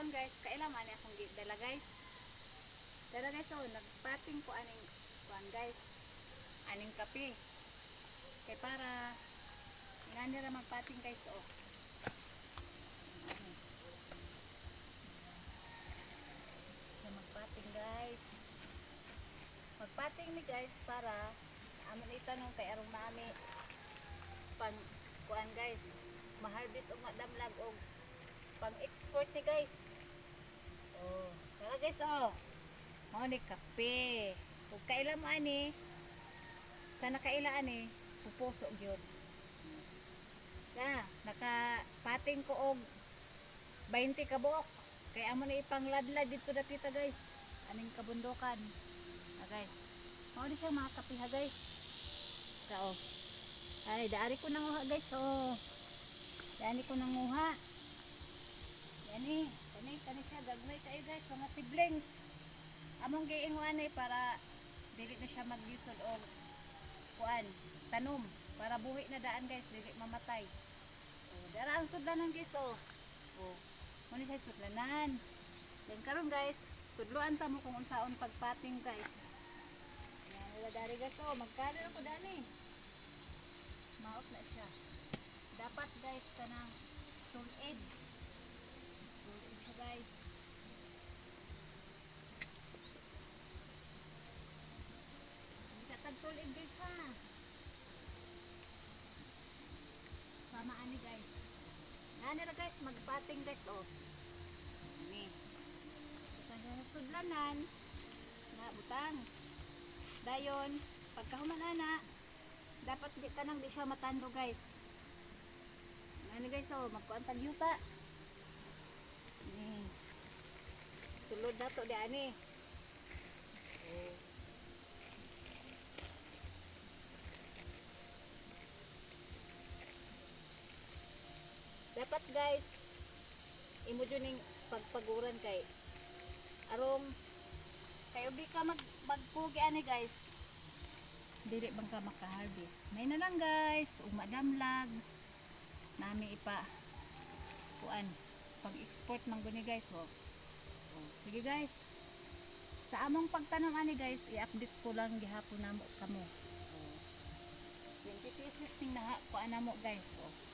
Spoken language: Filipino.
karon guys, kailan man akong dala guys. Dala guys, oh, nagpating ko aning kuan guys. Aning kape. Kay para ngani ra magpating guys oh. Magpating guys. Magpating ni guys para amon itanong kay arong nami pang kuan guys. Ma-harvest og madamlag og pang export ni guys. Oh, tara guys oh. Mao ni kape. Ug kaila mo ani. Sa nakaila ani, pupuso gyud. Na, nakapating ko og 20 ka buok. Kay amo na ipangladlad dito dapita guys. Aning kabundukan. Ah, guys. Mao ni siya mga kape ha guys. Sa oh. Ay, daari ko nanguha guys oh. Daari ko nanguha. Yani, kani kani siya gagmay kayo guys, mga siblings. Among giinguan eh para dili na siya magyusod og kuan, tanom para buhi na daan guys, dili mamatay. Oh, dara ang sudlanan guys oh. Oh, mo ni siya sudlanan. Then karon guys, sudluan ta mo kung unsaon pagpating guys. Yan, wala dari guys oh, magkano na ko dani. Maot na siya. Dapat guys kanang sulid. Sulid siya guys. Hindi ka tagtulid guys ha. Sama ani guys. Yan na guys, magpating guys oh. Ini. Sa sudlanan na butang. Dayon, pagkahuman na, dapat di ka nang di siya matando guys. Ano guys oh, magkuan tag yuta. Ni. Sulod na to di ani. Dapat guys, imo dyan yung pagpaguran kay arong kayo di ka mag magpugi ani guys dili bang ka makaharvest may na lang guys umadamlag nami ipa kuan pag export man guni guys oh. oh. sige guys sa among pagtanom ani guys i-update ko lang gihapon namo kamo oh. 20 pieces ning naha kuan namo guys oh.